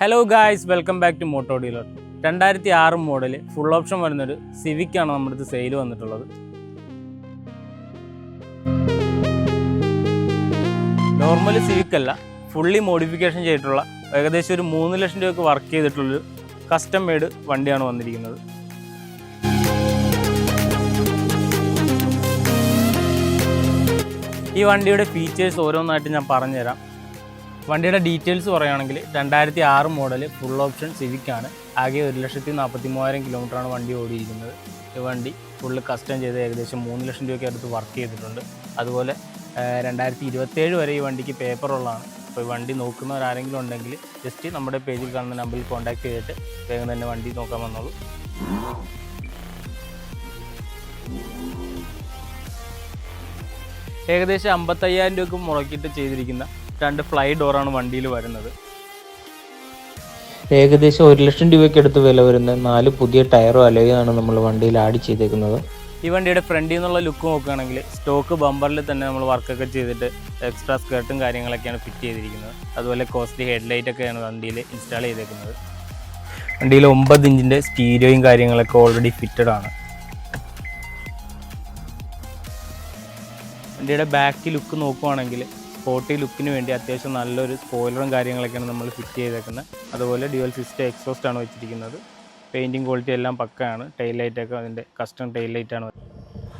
Hello guys welcome back to Moto Dealer രണ്ടായിരത്തി ആറ് model full option വരുന്നൊരു സിവിക്കാണ് നമ്മുടെ അടുത്ത് സെയിൽ വന്നിട്ടുള്ളത്. നോർമൽ സിവിക് അല്ല ഫുള്ളി മോഡിഫിക്കേഷൻ ചെയ്തിട്ടുള്ള ഏകദേശം ഒരു മൂന്ന് ലക്ഷം രൂപയ്ക്ക് വർക്ക് ചെയ്തിട്ടുള്ളൊരു കസ്റ്റം മെയ്ഡ് വണ്ടിയാണ് വന്നിരിക്കുന്നത്. ഈ വണ്ടിയുടെ ഫീച്ചേഴ്സ് ഓരോന്നായിട്ട് ഞാൻ പറഞ്ഞുതരാം. വണ്ടിയുടെ ഡീറ്റെയിൽസ് പറയുകയാണെങ്കിൽ രണ്ടായിരത്തി ആറ് മോഡൽ ഫുൾ ഓപ്ഷൻ സിവിക്ക് ആണ്. ആകെ ഒരു ലക്ഷത്തി നാൽപ്പത്തി മൂവായിരം കിലോമീറ്ററാണ് വണ്ടി ഓടിയിരിക്കുന്നത്. ഈ വണ്ടി ഫുള്ള് കസ്റ്റം ചെയ്ത് ഏകദേശം മൂന്ന് ലക്ഷം രൂപയ്ക്ക് അടുത്ത് വർക്ക് ചെയ്തിട്ടുണ്ട്. അതുപോലെ രണ്ടായിരത്തി ഇരുപത്തേഴ് വരെ ഈ വണ്ടിക്ക് പേപ്പർ ഉള്ളതാണ്. അപ്പോൾ ഈ വണ്ടി നോക്കുന്നവരാരെങ്കിലും ഉണ്ടെങ്കിൽ ജസ്റ്റ് നമ്മുടെ പേജിൽ കാണുന്ന നമ്പറിൽ കോൺടാക്ട് ചെയ്തിട്ട് വേഗം തന്നെ വണ്ടി നോക്കാൻ വന്നോളൂ. ഏകദേശം അമ്പത്തയ്യായിരം രൂപക്ക് മുടക്കിയിട്ട് ചെയ്തിരിക്കുന്ന രണ്ട് ഫ്ലൈ ഡോറാണ് വണ്ടിയിൽ വരുന്നത്. ഏകദേശം ഒരു ലക്ഷം രൂപയ്ക്ക് അടുത്ത് വില വരുന്ന നാല് പുതിയ ടയറോ അലോയാണ് നമ്മൾ വണ്ടിയിൽ ആഡ് ചെയ്തേക്കുന്നത്. ഈ വണ്ടിയുടെ ഫ്രണ്ടിൽ നിന്നുള്ള ലുക്ക് നോക്കുകയാണെങ്കിൽ സ്റ്റോക്ക് ബമ്പറിൽ തന്നെ നമ്മൾ വർക്കൊക്കെ ചെയ്തിട്ട് എക്സ്ട്രാ സ്കേർട്ടും കാര്യങ്ങളൊക്കെയാണ് ഫിറ്റ് ചെയ്തിരിക്കുന്നത്. അതുപോലെ കോസ്റ്റ്ലി ഹെഡ്ലൈറ്റ് ഒക്കെയാണ് വണ്ടിയിൽ ഇൻസ്റ്റാൾ ചെയ്തേക്കുന്നത്. വണ്ടിയിൽ ഒമ്പത് ഇഞ്ചിന്റെ സ്റ്റീരിയോയും കാര്യങ്ങളൊക്കെ ഓൾറെഡി ഫിറ്റഡ് ആണ്. വണ്ടിയുടെ ബാക്ക് ലുക്ക് നോക്കുവാണെങ്കിൽ സ്പോർട്ടി ലുക്കിന് വേണ്ടി അത്യാവശ്യം നല്ലൊരു സ്പോയിലറും കാര്യങ്ങളൊക്കെയാണ് നമ്മൾ ഫിറ്റ് ചെയ്തേക്കുന്നത്. അതുപോലെ ഡ്യുവൽ സിസ്റ്റം എക്സോസ്റ്റ് ആണ് വെച്ചിരിക്കുന്നത്. പെയിന്റിങ് ക്വാളിറ്റി എല്ലാം പക്കയാണ്. ടൈൽ ലൈറ്റൊക്കെ അതിന്റെ കസ്റ്റം ടൈൽ ലൈറ്റാണ്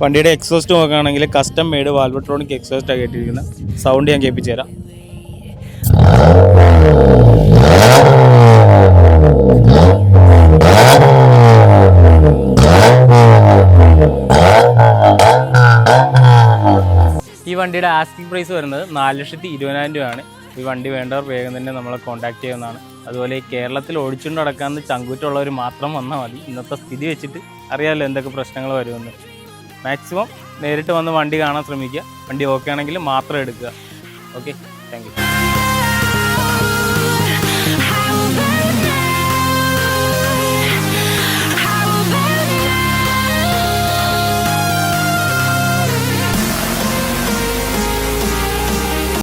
വണ്ടിയുടെ എക്സോസ്റ്റ് നോക്കുകയാണെങ്കിൽ കസ്റ്റം മെയ്ഡ് വാൽവട്രോണിക് എക്സോസ്റ്റ് കേട്ടിരിക്കുന്നത്. സൗണ്ട് ഞാൻ കേൾപ്പിച്ചു തരാം വണ്ടിയുടെ ആസ്കിംഗ് പ്രൈസ് വരുന്നത് നാല് ലക്ഷത്തി ഇരുപതിനായിരം രൂപയാണ്. ഈ വണ്ടി വേണ്ടവർ വേഗം തന്നെ നമ്മളെ കോൺടാക്ട് ചെയ്യുന്നതാണ്. അതുപോലെ ഈ കേരളത്തിൽ ഓടിച്ചുകൊണ്ട് നടക്കാമെന്ന് ചങ്കൂറ്റുള്ളവർ മാത്രം വന്നാൽ മതി. ഇന്നത്തെ സ്ഥിതി വെച്ചിട്ട് അറിയാമല്ലോ എന്തൊക്കെ പ്രശ്നങ്ങൾ വരുമെന്ന്. മാക്സിമം നേരിട്ട് വന്ന് വണ്ടി കാണാൻ ശ്രമിക്കുക. വണ്ടി ഓക്കെ ആണെങ്കിൽ മാത്രം എടുക്കുക. Okay thank